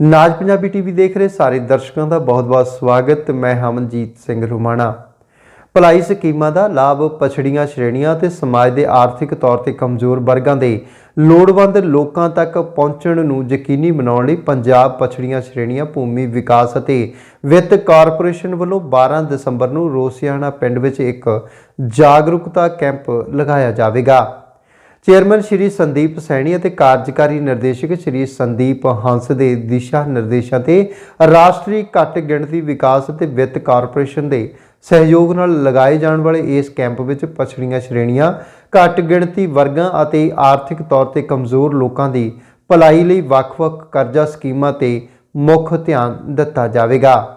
ਨਾਜ Punjabi TV ਦੇਖ ਰਹੇ ਸਾਰੇ ਦਰਸ਼ਕਾਂ ਦਾ ਬਹੁਤ-ਬਹੁਤ ਸਵਾਗਤ। ਮੈਂ ਹਮਨਜੀਤ ਸਿੰਘ ਰੁਮਾਣਾ। ਭਲਾਈ ਸਕੀਮਾਂ ਦਾ ਲਾਭ ਪਛੜੀਆਂ ਸ਼੍ਰੇਣੀਆਂ ਤੇ ਸਮਾਜ ਦੇ ਆਰਥਿਕ ਤੌਰ ਤੇ ਕਮਜ਼ੋਰ ਵਰਗਾਂ ਦੇ ਲੋੜਵੰਦ ਲੋਕਾਂ ਤੱਕ ਪਹੁੰਚਣ ਨੂੰ ਯਕੀਨੀ ਬਣਾਉਣ ਲਈ ਪੰਜਾਬ ਪਛੜੀਆਂ ਸ਼੍ਰੇਣੀਆਂ ਭੂਮੀ ਵਿਕਾਸ ਅਤੇ ਵਿੱਤ ਕਾਰਪੋਰੇਸ਼ਨ ਵੱਲੋਂ 12 ਦਸੰਬਰ ਨੂੰ ਰੋਸਿਆਣਾ ਪਿੰਡ ਵਿੱਚ ਇੱਕ ਜਾਗਰੂਕਤਾ ਕੈਂਪ ਲਗਾਇਆ ਜਾਵੇਗਾ। ਚੇਅਰਮੈਨ ਸ਼੍ਰੀ ਸੰਦੀਪ ਸੈਣੀ ਅਤੇ ਕਾਰਜਕਾਰੀ ਨਿਰਦੇਸ਼ਕ ਸ਼੍ਰੀ ਸੰਦੀਪ ਹੰਸ ਦੇ ਦਿਸ਼ਾ ਨਿਰਦੇਸ਼ਾਂ ਤੇ ਰਾਸ਼ਟਰੀ ਘੱਟ ਗਿਣਤੀ ਵਿਕਾਸ ਅਤੇ ਵਿੱਤ ਕਾਰਪੋਰੇਸ਼ਨ ਦੇ ਸਹਿਯੋਗ ਨਾਲ ਲਗਾਏ ਜਾਣ ਵਾਲੇ ਇਸ ਕੈਂਪ ਵਿੱਚ ਪਛੜੀਆਂ ਸ਼੍ਰੇਣੀਆਂ, ਘੱਟ ਗਿਣਤੀ ਵਰਗਾਂ ਅਤੇ ਆਰਥਿਕ ਤੌਰ ਤੇ ਕਮਜ਼ੋਰ ਲੋਕਾਂ ਦੀ ਭਲਾਈ ਲਈ ਵੱਖ-ਵੱਖ ਕਰਜ਼ਾ ਸਕੀਮਾਂ ਤੇ ਮੁੱਖ ਧਿਆਨ ਦਿੱਤਾ ਜਾਵੇਗਾ।